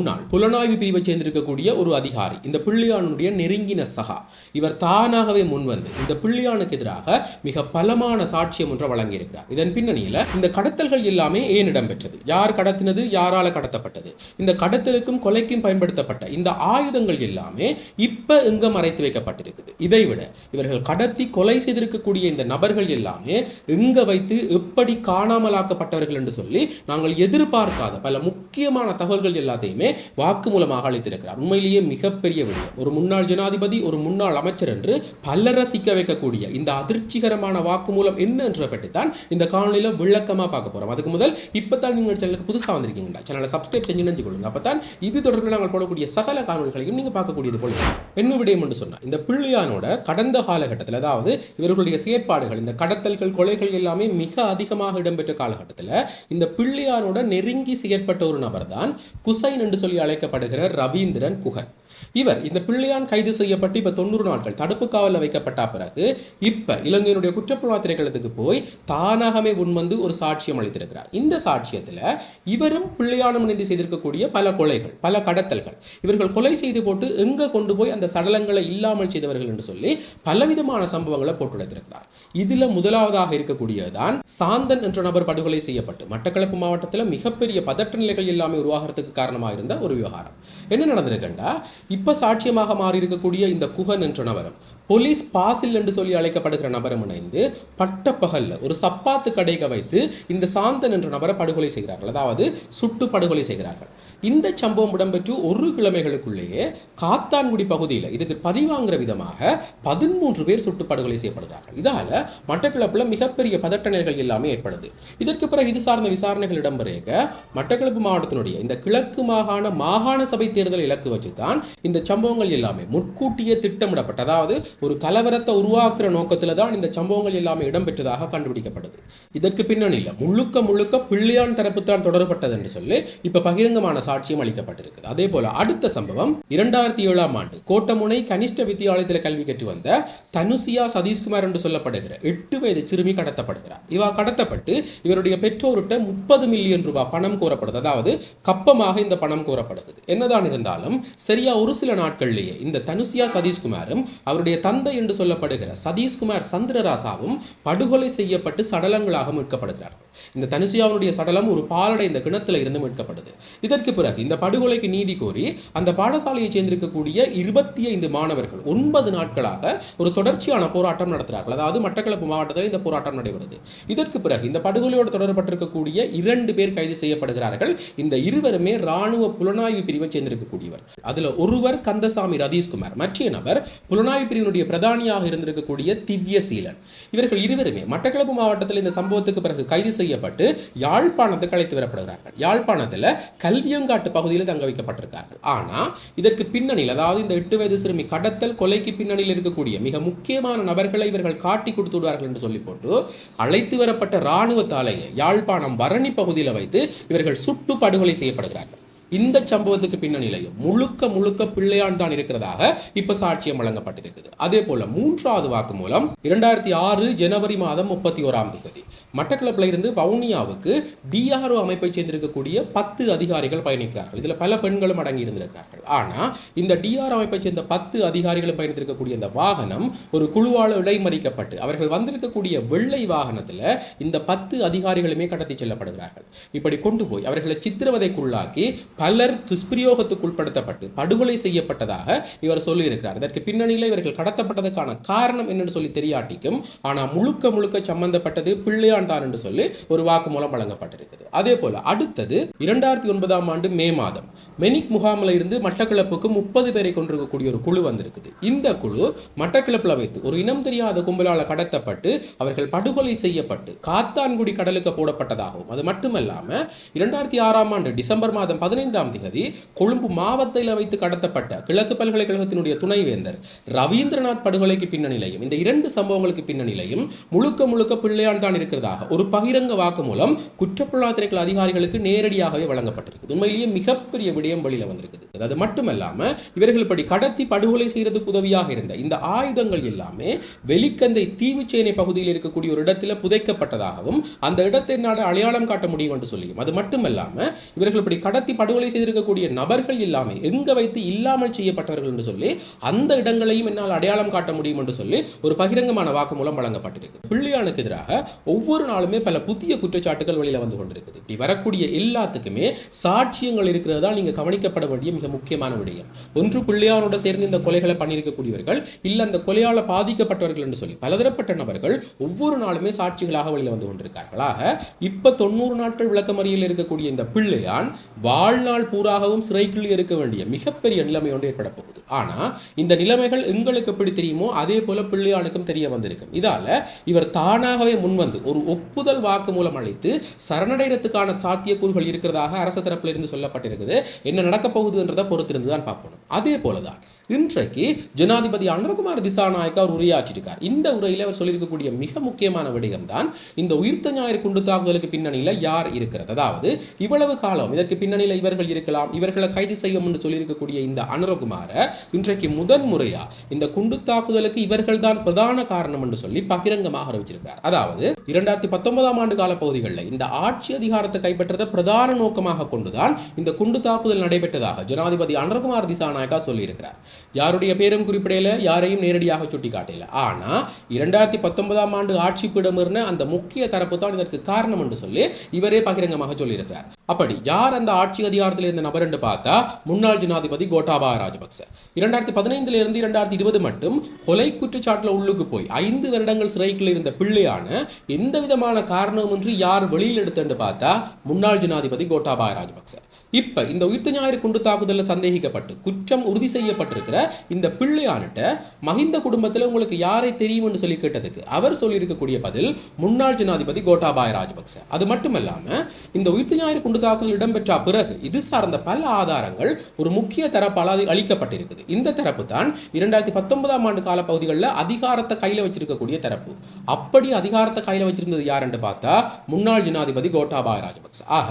முன்னாள் புலனாய்வு பிரிவை சேர்ந்திருக்கக்கூடிய ஒரு அதிகாரி இந்த பிள்ளையானுடைய நெருங்கின சகா. இவர் தானாகவே முன்வந்து இந்த பிள்ளையானுக்கு எதிராக மிக பலமான சாட்சியம் ஒன்றை வழங்கியிருக்கிறார். இதன் பின்னணியில் இந்த கடத்தல்கள் எல்லாமே ஏன் இடம்பெற்றது? யார் கடத்தினது? யாரால கடத்தப்பட்டது? இந்த கடத்தலுக்கும் கொலைக்கும் பயன்படுத்தப்பட்ட இந்த ஆயுதங்கள் எல்லாமே இப்ப எங்க மறைத்து வைக்கப்பட்டிருக்குது? இதை விட இவர்கள் கடத்தி கொலை செய்திருக்கக்கூடிய இந்த நபர்கள் எல்லாமே எங்க வைத்து எப்படி காணாமலாக்கப்பட்டவர்கள் என்று சொல்லி நாங்கள் எதிர்பார்க்காத பல முக்கியமான தகவல்கள் எல்லாத்தையுமே வாக்கு மூலமாக அளித்திருக்கிறார். உண்மையிலேயே மிகப்பெரிய விடயம். ஒரு முன்னாள் ஜனாதிபதி ஒரு முன்னாள் அமைச்சர் என்று பலரை சிக்க வைக்கக்கூடிய இந்த அதிர்ச்சிகரமான வாக்கு மூலம் என்ன என்ற பற்றி தான் இந்த காணொலியில் விளக்கமாக பார்க்க போகிறோம் அதுக்கு முதல் இப்போ தான் நீங்கள் சேனலுக்கு புதுசாக வந்திருக்கீங்களா சேனலை சப்ஸ்கிரைப் செஞ்சு நினைச்சு கொள்ளுங்க. அப்போ தான் இது தொடர்பில் நாங்கள் போடக்கூடிய சகல காணொலிகளையும் நீங்கள் பார்க்கக்கூடியது போல என்ன விடயம் என்று சொன்னால் இந்த பிள்ளையானோட கடந்த காலகட்டத்தில் அதாவது இவர்களுடைய செயற்பாடுகள் இந்த கடத்தல்கள் கொலைகள் எல்லாமே மிக அதிகமாக இடம்பெற்ற காலகட்டத்தில் இந்த பிள்ளையானோட நெருங்கி செயற்பட்ட ஒரு நபர் தான் குசைன் என்று சொல்லி அழைக்கப்படுகிற ரவீந்திரன் குகன். இவர் இந்த பிள்ளையான் கைது செய்யப்பட்டு இப்ப தொண்ணூறு நாட்கள் தடுப்பு காவலில் வைக்கப்பட்ட பிறகு இப்ப இலங்கையினுடைய குற்றப்புலனாய்வு திரைக்களத்துக்கு போய் தானாகவே முன்வந்து ஒரு சாட்சியம் அளித்திருக்கிறார். இந்த சாட்சியத்துல இவரும் பிள்ளையானும் இணைந்து செய்திருக்கக்கூடிய பல கொலைகள் பல கடத்தல்கள் இவர்கள் கொலை செய்து போட்டு எங்க கொண்டு போய் அந்த சடலங்களை இல்லாமல் செய்தவர்கள் என்று சொல்லி பலவிதமான சம்பவங்களை போட்டுடைத்திருக்கிறார் இதுல முதலாவதாக இருக்கக்கூடியதான் சாந்தன் என்ற நபர் படுகொலை செய்யப்பட்டு மட்டக்களப்பு மாவட்டத்தில் மிகப்பெரிய பதட்ட நிலைகள் எல்லாமே உருவாகிறதுக்கு காரணமாக இருந்த ஒரு விவகாரம். என்ன நடந்திருக்குண்டா? இப்ப சாட்சியமாக மாறியிருக்கக்கூடிய இந்த குகன் என்ற நவரம் போலீஸ் பாசில் என்று சொல்லி அழைக்கப்படுகிற நபரும் இணைந்து பட்டப்பகல்ல ஒரு சப்பாத்து கடைக வைத்து இந்த சாந்தன் என்ற நபரை படுகொலை செய்கிறார்கள். அதாவது சுட்டு படுகொலை செய்கிறார்கள். இந்த சம்பவம் இடம்பெற்று ஒரு கிழமைகளுக்குள்ளேயே காத்தான்குடி பகுதியில் இதுக்கு பதிவாங்கிற விதமாக பதிமூன்று பேர் சுட்டு படுகொலை செய்யப்படுகிறார்கள். இதால மட்டக்களப்பில் மிகப்பெரிய பதட்ட நிலைகள் எல்லாமே ஏற்படுது. இதற்கு பிறகு இது சார்ந்த விசாரணைகள் இடம்பெறுக மட்டக்களப்பு மாவட்டத்தினுடைய இந்த கிழக்கு மாகாண மாகாண சபை தேர்தல் இலக்கு வச்சு தான் இந்த சம்பவங்கள் எல்லாமே முன்கூட்டியே திட்டமிடப்பட்ட அதாவது ஒரு கலவரத்தை உருவாக்குற நோக்கத்தில் தான் இந்த சம்பவங்கள் எல்லாமே இடம்பெற்றதாக கண்டுபிடிக்கப்படுது இதற்கு பின்னணியில் முழுக்க முழுக்க பிள்ளையான் தரப்பு தான் தொடரப்பட்டது என்று சொல்லி இப்ப பகிரங்கமான சாட்சியம் அளிக்கப்பட்டிருக்கு அதே போல அடுத்த சம்பவம் இரண்டாயிரத்தி ஏழாம் ஆண்டு கோட்டமுனை கனிஷ்ட வித்தியாலயத்தில் கல்வி கற்று வந்த தனுசியா சதீஷ்குமார் என்று சொல்லப்படுகிற எட்டு வயது சிறுமி கடத்தப்படுகிறார். இவா கடத்தப்பட்டு இவருடைய பெற்றோர்கிட்ட முப்பது மில்லியன் ரூபாய் பணம் கோரப்படுது. அதாவது கப்பமாக இந்த பணம் கோரப்படுகிறது என்னதான் இருந்தாலும் சரியா ஒரு சில நாட்கள்லேயே இந்த தனுசியா சதீஷ்குமாரும் அவருடைய தந்தை என்று சொல்லப்படுகிற சதீஷ்குமார் சந்திரராசாவும் படுகொலை செய்யப்பட்டு சடலங்களாக மீட்கப்படுகிறார்கள் இந்த தனுசியாவுடைய சடலம் ஒரு பாலடைந்த கிணத்துல இருந்து மீட்கப்படுது. இதற்கு பிறகு இந்த படுகொலைக்கு நீதி கோரி அந்த பாடசாலையை சேர்ந்திருக்கக்கூடிய இருபத்தி ஐந்து மாணவர்கள் ஒன்பது நாட்களாக ஒரு தொடர்ச்சியான போராட்டம் நடத்துகிறார்கள் அதாவது மட்டக்களப்பு மாவட்டத்தில் இந்த போராட்டம் நடைபெறுது. இதற்கு பிறகு இந்த படுகொலையோடு தொடர்பட்டிருக்கக்கூடிய இரண்டு பேர் கைது செய்யப்படுகிறார்கள். இந்த இருவருமே ராணுவ புலனாய்வு பிரிவை சேர்ந்திருக்கக்கூடியவர். அதுல ஒருவர் கந்தசாமி ரதீஷ்குமார். மற்ற நபர் புலனாய்வு பிரிவினுடைய பிரதானியாக இருந்திருக்கக்கூடிய திவ்யசீலன் இவர்கள் இருவருமே மட்டக்களப்பு மாவட்டத்தில் இந்த சம்பவத்துக்கு பிறகு கைது செய்யப்பட்டு யாழ்ப்பாணத்துக்கு அழைத்து வரப்படுகிறார்கள் யாழ்ப்பாணத்தில் கல்வியங்காட்டு பகுதியில் தங்க வைக்கப்பட்டிருக்கார்கள். ஆனா இதற்கு பின்னணியில் அதாவது இந்த எட்டு வயது சிறுமி கடத்தல் கொலைக்கு பின்னணியில் இருக்கக்கூடிய மிக முக்கியமான நபர்களை இவர்கள் காட்டி கொடுத்து விடுவார்கள் என்று சொல்லி போட்டு அழைத்து வரப்பட்ட இராணுவ தாலையை யாழ்ப்பாணம் பரணி பகுதியில் வைத்து இவர்கள் சுட்டு படுகொலை செய்யப்படுகிறார்கள். இந்த சம்பவத்துக்கு பின்னணியிலையும் முழுக்க முழுக்க பிள்ளையான் தான் இருக்கிறதாக இப்ப சாட்சியம் வழங்கப்பட்டிருக்குது. அதே போல மூன்றாவது வாக்கு மூலம் இரண்டாயிரத்தி ஆறு ஜனவரி மாதம் முப்பத்தி ஓராம் தேதி மட்டக்களப்பில் இருந்து வவுனியாவுக்கு டிஆர்ஓ அமைப்பை சேர்ந்திருக்கக்கூடிய பத்து அதிகாரிகள் பயணிக்கிறார்கள். இதுல பல பெண்களும் அடங்கி இருந்திருக்கிறார்கள். ஆனா இந்த டிஆர் அமைப்பை சேர்ந்த பத்து அதிகாரிகளும் பயணித்திருக்கக்கூடிய இந்த வாகனம் ஒரு குழுவால் இடைமறிக்கப்பட்டு அவர்கள் வந்திருக்கக்கூடிய வெள்ளை வாகனத்துல இந்த பத்து அதிகாரிகளுமே கடத்தி செல்லப்படுகிறார்கள். இப்படி கொண்டு போய் அவர்களை சித்திரவதைக்குள்ளாக்கி பலர் துஷ்பிரயோகத்துக்கு உட்படுத்தப்பட்டு படுகொலை செய்யப்பட்டதாக இவர் சொல்லியிருக்கிறார். இதற்கு பின்னணியில் இவர்கள் கடத்தப்பட்டதற்கான காரணம் என்னன்னு சொல்லி தெரியாட்டிக்கும் ஆனா முழுக்க முழுக்க சம்பந்தப்பட்டது பிள்ளையான் தான் என்று சொல்லி ஒரு வாக்குமூலம் வழங்கப்பட்டிருக்கிறது. அதே போல அடுத்தது இரண்டாயிரத்தி ஒன்பதாம் ஆண்டு மே மாதம் மெனிக் முகாமில் இருந்து மட்டக்களப்புக்கு முப்பது பேரை கொண்டிருக்கக்கூடிய ஒரு குழு வந்திருக்குது. இந்த குழு மட்டக்களப்பில் வைத்து ஒரு இனம் தெரியாத கும்பலால் கடத்தப்பட்டு அவர்கள் படுகொலை செய்யப்பட்டு காத்தான்குடி கடலுக்கு போடப்பட்டதாகவும் அது மட்டுமல்லாம இரண்டாயிரத்தி ஆறாம் ஆண்டு டிசம்பர் மாதம் பதினைந்து பதினைந்தாம் திகதி கொழும்பு மாவட்டத்தில் வைத்து கடத்தப்பட்ட கிழக்கு பல்கலைக்கழகத்தினுடைய துணைவேந்தர் ரவீந்திரநாத் படுகொலைக்கு பின்னணியிலையும் இந்த இரண்டு சம்பவங்களுக்கு பின்னணியிலையும் முழுக்க முழுக்க பிள்ளையான் தான் இருக்கிறதாக ஒரு பகிரங்க வாக்கு மூலம் குற்றப்புலனாய்வு அதிகாரிகளுக்கு நேரடியாகவே வழங்கப்பட்டிருக்கு உண்மையிலேயே மிகப்பெரிய விடயம் வெளியில வந்திருக்குது. அது மட்டுமல்லாமல் இவர்கள் படி கடத்தி படுகொலை செய்யறதுக்கு உதவியாக இருந்த இந்த ஆயுதங்கள் எல்லாமே வெலிக்கந்தை தீவுச்சேனை பகுதியில் இருக்கக்கூடிய ஒரு இடத்துல புதைக்கப்பட்டதாகவும் அந்த இடத்தை நாடு அடையாளம் காட்ட முடியும் என்று சொல்லியும். அது மட்டுமல்லாமல் இவர்கள் இப்படி கடத்தி படுகொலை படுகொலை செய்திருக்கக்கூடிய நபர்கள் இல்லாமல் எங்கே வைத்து இல்லாமல் செய்யப்பட்டவர்கள் என்று சொல்லி அந்த இடங்களையும் என்னால் அடையாளம் காட்ட முடியும் என்று சொல்லி ஒரு பகிரங்கமான வாக்குமூலம் வழங்கப்பட்டிருக்கு பிள்ளையானுக்கு எதிராக ஒவ்வொரு நாளுமே பல புதிய குற்றச்சாட்டுகள் வெளியில வந்து கொண்டிருக்குது. இப்படி வரக்கூடிய எல்லாத்துக்குமே சாட்சியங்கள் இருக்கிறது தான் நீங்கள் கவனிக்கப்பட வேண்டிய மிக முக்கியமான விடயம். ஒன்று பிள்ளையானோட சேர்ந்து இந்த கொலைகளை பண்ணியிருக்கக்கூடியவர்கள் இல்லை அந்த கொலையால் பாதிக்கப்பட்டவர்கள் என்று சொல்லி பலதரப்பட்ட நபர்கள் ஒவ்வொரு நாளுமே சாட்சிகளாக வெளியில வந்து கொண்டிருக்கார்களாக இப்போ தொண்ணூறு நாட்கள் விளக்கமறியில் இருக்கக்கூடிய இந்த பிள்ளையான் வாழ்நாள் பூராகவும் சிறைக்குள் இருக்க வேண்டிய மிகப்பெரிய நிலைமை ஒன்று ஏற்பட போகுது. ஆனா இந்த நிலைமைகள் எங்களுக்கு எப்படி தெரியுமோ அதே போல பிள்ளையானுக்கும் தெரிய வந்திருக்கும். இதால இவர் தானாகவே முன்வந்து ஒரு ஒப்புதல் வாக்கு மூலம் அளித்து சரணடைறதுக்கான சாத்தியக்கூறுகள் இருக்கிறதாக அரசு தரப்பிலிருந்து சொல்லப்பட்டிருக்குது. என்ன நடக்கப் போகுதுன்றதை பொறுத்திருந்து தான் பார்க்கணும். அதே போலதான் இன்றைக்கு ஜனாதிபதி அனுரகுமார் திசாநாயக்கா அவர் உரையாற்றிருக்கார். இந்த உரையில் அவர் சொல்லியிருக்கக்கூடிய மிக முக்கியமான விடயம் தான் இந்த உயிர்த்த ஞாயிறு குண்டு தாக்குதலுக்கு பின்னணியில் யார் இருக்கிறது? அதாவது இவ்வளவு காலம் இதற்கு பின்னணியில் இவர் இவர்கள் இருக்கலாம் இவர்களை கைது செய்யும் என்று சொல்லியிருக்கக்கூடிய இந்த அனுரகுமார இன்றைக்கு முதன் முறையா இந்த குண்டு தாக்குதலுக்கு இவர்கள் தான் பிரதான காரணம் என்று சொல்லி பகிரங்கமாக அறிவிச்சிருக்கிறார் அதாவது இரண்டாயிரத்தி பத்தொன்பதாம் ஆண்டு கால பகுதிகளில் இந்த ஆட்சி அதிகாரத்தை கைப்பற்றதை பிரதான நோக்கமாக கொண்டுதான் இந்த குண்டு தாக்குதல் நடைபெற்றதாக ஜனாதிபதி அனுரகுமார் திசாநாயகா சொல்லியிருக்கிறார். யாருடைய பேரும் குறிப்பிடையில யாரையும் நேரடியாக சுட்டிக்காட்டல. ஆனா இரண்டாயிரத்தி பத்தொன்பதாம் ஆண்டு ஆட்சி பீடமிருந்த அந்த முக்கிய தரப்பு தான் இதற்கு காரணம் என்று சொல்லி இவரே பகிரங்கமாக சொல்லியிருக்கிறார். அப்படி யார் அந்த ஆட்சி அதிகாரம் அதிகாரத்தில் இருந்த நபர் என்று பார்த்தா முன்னாள் ஜனாதிபதி கோட்டாபாய ராஜபக்ச. இரண்டாயிரத்தி பதினைந்துல இருந்து இரண்டாயிரத்தி இருபது மட்டும் கொலை குற்றச்சாட்டில் உள்ளுக்கு போய் ஐந்து வருடங்கள் சிறைக்குள் இருந்த பிள்ளையான எந்த விதமான காரணமின்றி யார் வெளியில் எடுத்துன்னு பார்த்தா முன்னாள் ஜனாதிபதி கோட்டாபாய ராஜபக்ச. இப்ப இந்த உயிர்த்த ஞாயிறு குண்டு தாக்குதலில் சந்தேகிக்கப்பட்டு குற்றம் உறுதி செய்யப்பட்டிருக்கிற இந்த பிள்ளையானிட்ட மஹிந்த குடும்பத்தில் உங்களுக்கு யாரை தெரியும்னு சொல்லி கேட்டதுக்கு அவர் சொல்லியிருக்கக்கூடிய பதில் முன்னாள் ஜனாதிபதி கோட்டாபாய ராஜபக்ச. அது மட்டுமல்லாம இந்த உயிர்த்த ஞாயிறு குண்டு தாக்குதல் இடம்பெற்ற பிறகு இது சார்ந்த பல ஆதாரங்கள் ஒரு முக்கிய தரப்பால் அது அளிக்கப்பட்டிருக்குது. இந்த தரப்பு தான் இரண்டாயிரத்தி பத்தொன்பதாம் ஆண்டு காலப்பகுதிகளில் அதிகாரத்தை கையில் வச்சிருக்கக்கூடிய தரப்பு. அப்படி அதிகாரத்தை கையில் வச்சிருந்தது யாருன்னு பார்த்தா முன்னாள் ஜனாதிபதி கோட்டாபாய ராஜபக்ச. ஆக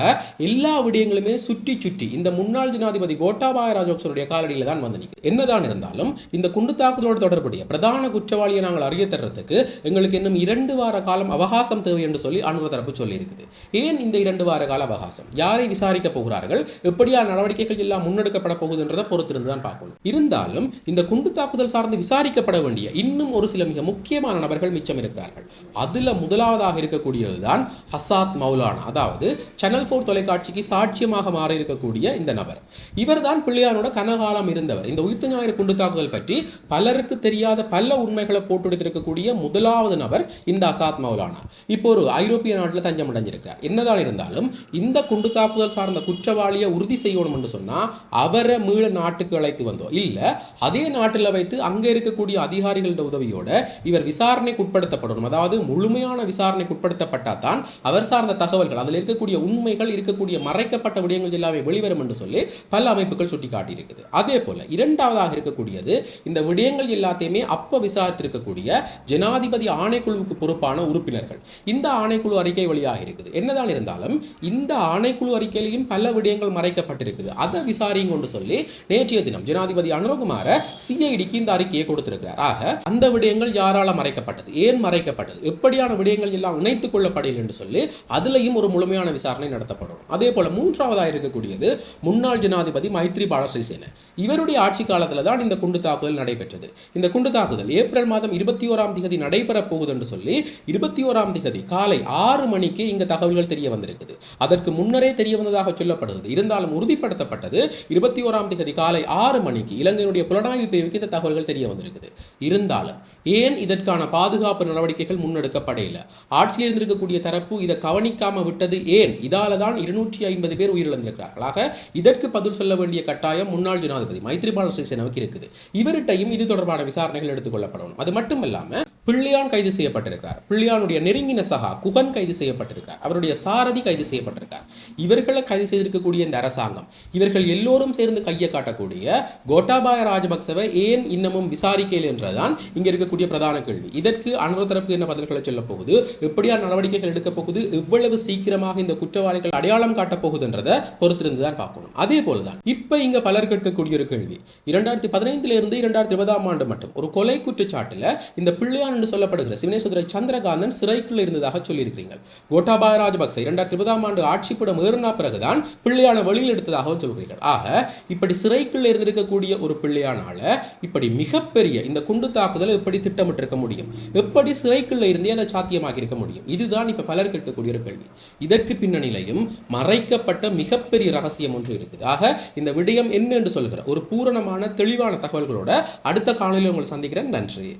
எல்லா விடயங்களுமே சுற்றி சுற்றி இந்த முன்னாள் ஜனாதிபதி கோட்டாபாய ராஜபக்சனுடைய காலடியில தான் வந்து நிற்குது என்னதான் இருந்தாலும் இந்த குண்டு தாக்குதலோடு தொடர்புடைய பிரதான குற்றவாளியை நாங்கள் அறிய தர்றதுக்கு எங்களுக்கு இன்னும் இரண்டு வார காலம் அவகாசம் தேவை என்று சொல்லி அனுர தரப்பு சொல்லியிருக்குது. ஏன் இந்த இரண்டு வார கால அவகாசம்? யாரை விசாரிக்க போகிறார்கள்? எப்படியா நடவடிக்கைகள் எல்லாம் முன்னெடுக்கப்பட போகுதுன்றதை பொறுத்திருந்து தான் பார்க்கணும். இருந்தாலும் இந்த குண்டு தாக்குதல் சார்ந்து விசாரிக்கப்பட வேண்டிய இன்னும் ஒரு சில மிக முக்கியமான நபர்கள் மிச்சம் இருக்கிறார்கள். அதுல முதலாவதாக இருக்கக்கூடியதுதான் ஹசாத் மௌலானா அதாவது சேனல் போர் தொலைக்காட்சிக்கு சாட்சியமாக மாற இருக்கக்கூடிய இந்த நபர். இவர் தான் பிள்ளையானோட கனகாலம் இருந்தவர். இந்த உயிர்த்த ஞாயிறு குண்டு தாக்குதல் பற்றி பலருக்கு தெரியாத பல உண்மைகளை போட்டுடுத்திருக்கக்கூடிய முதலாவது நபர் இந்த அசாத் மௌலானா. இப்போ ஒரு ஐரோப்பிய நாட்டில் தஞ்சம் அடைஞ்சிருக்கிறார் என்னதான் இருந்தாலும் இந்த குண்டு தாக்குதல் சார்ந்த குற்றவாளி குற்றவாளியை உறுதி செய்யணும் என்று சொன்னா அவரை மீள நாட்டுக்கு அழைத்து வந்தோம். இல்லை அதே நாட்டில் வைத்து அங்கே இருக்கக்கூடிய அதிகாரிகளோட உதவியோட இவர் விசாரணைக்கு உட்படுத்தப்படணும். அதாவது முழுமையான விசாரணைக்கு உட்படுத்தப்பட்டால் தான் அவர் சார்ந்த தகவல்கள் அதில் இருக்கக்கூடிய உண்மைகள் இருக்கக்கூடிய மறைக்கப்பட்ட விடயங்கள் எல்லாமே வெளிவரும் என்று சொல்லி பல அமைப்புகள் சுட்டிக்காட்டியிருக்குது. அதே போல இரண்டாவதாக இருக்கக்கூடியது இந்த விடயங்கள் எல்லாத்தையுமே அப்ப விசாரித்திருக்கக்கூடிய ஜனாதிபதி ஆணைக்குழுவுக்கு பொறுப்பான உறுப்பினர்கள். இந்த ஆணைக்குழு அறிக்கை வழியாக இருக்குது. என்னதான் இருந்தாலும் இந்த ஆணைக்குழு அறிக்கையிலையும் பல விடயங்கள் மறைக்கப்பட்டிருக்குது. அதை விசாரிங்க கொண்டு சொல்லி நேற்றைய தினம் ஜனாதிபதி அனுரகுமார சிஐடிக்கு இந்த அறிக்கையை கொடுத்திருக்கிறார். ஆக அந்த விடயங்கள் யாரால மறைக்கப்பட்டது? ஏன் மறைக்கப்பட்டது? எப்படியான விடயங்கள் எல்லாம் இணைத்துக் கொள்ளப்படவில்லை என்று சொல்லி அதுலேயும் ஒரு முழுமையான விசாரணை நடத்தப்படும். அதே போல மூன்றாவதாக இருக்கக்கூடியது முன்னாள் ஜனாதிபதி மைத்ரி பாலசிறிசேன. இவருடைய ஆட்சி காலத்தில் தான் இந்த குண்டு தாக்குதல் நடைபெற்றது. இந்த குண்டு தாக்குதல் ஏப்ரல் மாதம் இருபத்தி ஓராம் தேதி நடைபெறப் போகுது என்று சொல்லி இருபத்தி ஓராம் தேதி காலை ஆறு மணிக்கு இங்க தகவல்கள் தெரிய வந்திருக்குது. அதற்கு முன்னரே தெரிய வந்ததாக சொல்லப்படுகிறது. இருந்தாலும் உறுதிப்படுத்தப்பட்டது. இருபத்தி ஓராம் தேதி காலை ஆறு மணிக்கு இலங்கையினுடைய புலனாய்வு பிரிவுக்கு இந்த தகவல்கள் தெரிய வந்திருக்குது. இருந்தாலும் ஏன் இதற்கான பாதுகாப்பு நடவடிக்கைகள் முன்னெடுக்கப்படையில ஆட்சியில் இருந்திருக்கக்கூடிய தரப்பு இதை கவனிக்காம விட்டது ஏன்? இதால தான் இருநூற்றி ஐம்பது பேர் உயிரிழந்திருக்கிறார்களாக இதற்கு பதில் சொல்ல வேண்டிய கட்டாயம் முன்னாள் ஜனாதிபதி மைத்ரிபால சிறிசேனாவுக்கு இருக்குது. இவர்கிட்டையும் இது தொடர்பான விசாரணைகள் எடுத்துக்கொள்ளப்படணும் அது மட்டும் இல்லாம பிள்ளையான் கைது செய்யப்பட்டிருக்கிறார். பிள்ளையானுடைய நெருங்கின சகா குகன் கைது செய்யப்பட்டிருக்கிறார். அவருடைய சாரதி கைது செய்யப்பட்டிருக்கார். இவர்களை கைது செய்திருக்கக்கூடிய இந்த அரசாங்கம். இவர்கள் எல்லோரும் சேர்ந்து கையை காட்டக்கூடிய கோட்டாபாய ராஜபக்சவை ஏன் இன்னமும் விசாரிக்கையில் என்றுதான் இங்கே இருக்கக்கூடிய பிரதான கேள்வி. இதற்கு அனுர தரப்பு என்ன பதில்களை சொல்ல போகுது? எப்படியா நடவடிக்கைகள் எடுக்க போகுது? எவ்வளவு சீக்கிரமாக இந்த குற்றவாளிகள் அடையாளம் காட்டப் போகுதுன்றதை பொறுத்திருந்து தான் பார்க்கணும். அதே போலதான் இப்ப இங்க பலர் கேட்கக்கூடிய ஒரு கேள்வி. இரண்டாயிரத்தி பதினைந்துல இருந்து இரண்டாயிரத்தி இருபதாம் ஆண்டு மட்டும் ஒரு கொலை குற்றச்சாட்டுல இந்த பிள்ளையான் என்று சொல்லப்படுகிற சிவனேஸ்வர சந்திரகாந்தன் சிறைக்குள்ள இருந்ததாக சொல்லியிருக்கிறீங்க கோட்டாபாய ராஜபக்சே இரண்டாயிரத்தி இருபதாம் ஆண்டு ஆட்சிப்படம் ஏறினா பிறகுதான் பிள்ளையான் வழியில் எடுத்ததாகவும் சொல்கிறீர்கள் ஆக இப்படி சிறைக்குள் இருந்திருக்கக்கூடிய ஒரு பிள்ளையானால இப்படி மிகப்பெரிய இந்த குண்டு தாக்குதலை எப்படி திட்டமிட்டிருக்க முடியும்? எப்படி சிறைக்குள்ள இருந்தே அதை சாத்தியமாக்கி இருக்க முடியும்? இதுதான் இப்ப பலர் கேட்கக்கூடிய ஒரு கேள்வி. இதற்கு பின்னணியிலையும் மறைக்கப்பட்ட மிகப்பெரிய ரகசியம் ஒன்று இருக்குது. ஆக இந்த விடயம் என்ன என்று சொல்கிற ஒரு பூரணமான தெளிவான தகவல்களோட அடுத்த காலையில் உங்களை சந்திக்கிறேன். நன்றி.